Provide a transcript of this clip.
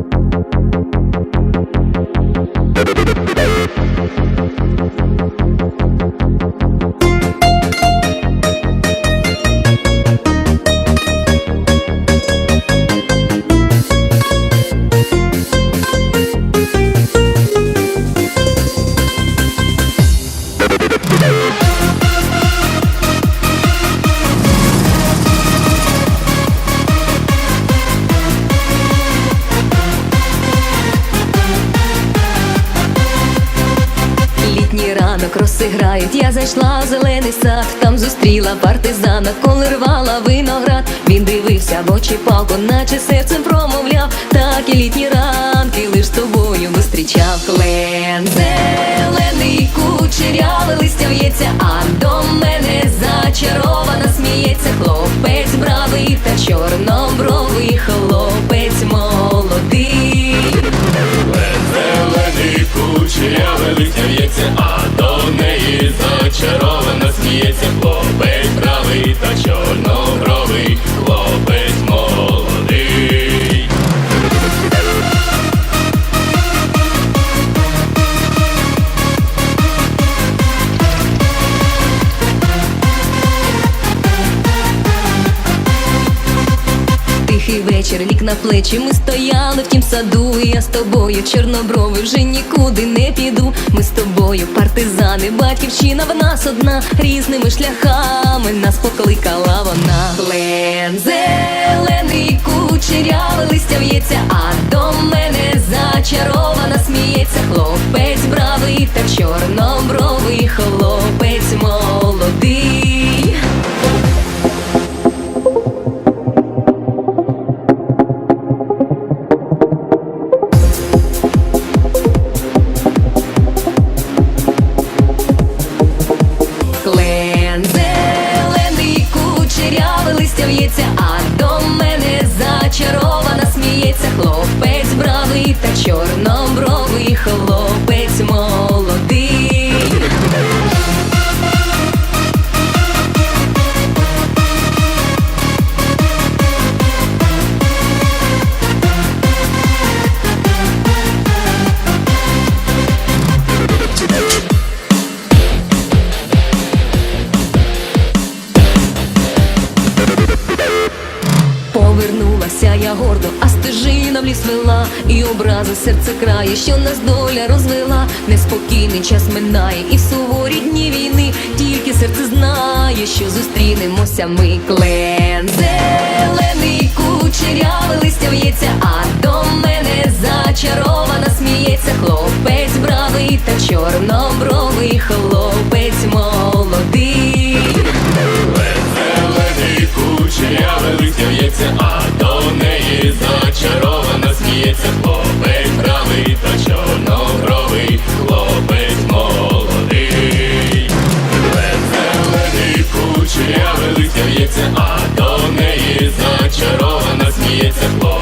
Thank you. Літній грають, я зайшла в зелений сад, там зустріла партизана, коли рвала виноград. Він дивився в очі палку, наче серцем промовляв. Так і літні ранки зачарована сміється Тихий вечір лік на плечі, ми стояли в тім саду, і я з тобою, чорноброви, вже нікуди не піду. Ми з тобою, партизани, батьківщина в нас одна, різними шляхами нас покликала вона. Плен зелений кучерявий листя в'ється, а до мене зачарована чорнобровий хлопець Повернулася я гордо, а стежина в ліс вела, і образа серце крає, що нас доля розвела. Неспокійний час минає, і в суворі дні війни тільки серце знає, що зустрінемося ми клен зелений кучерявий листя в'ється, а до мене зачарована сміється хлопець бравий та чорнобровий хлопець. а до неї зачаровано сміється хлопець правий та чорнобровий хлопець молодий, зелений кучерявий листя в'ється, а до неї зачаровано сміється хлопець.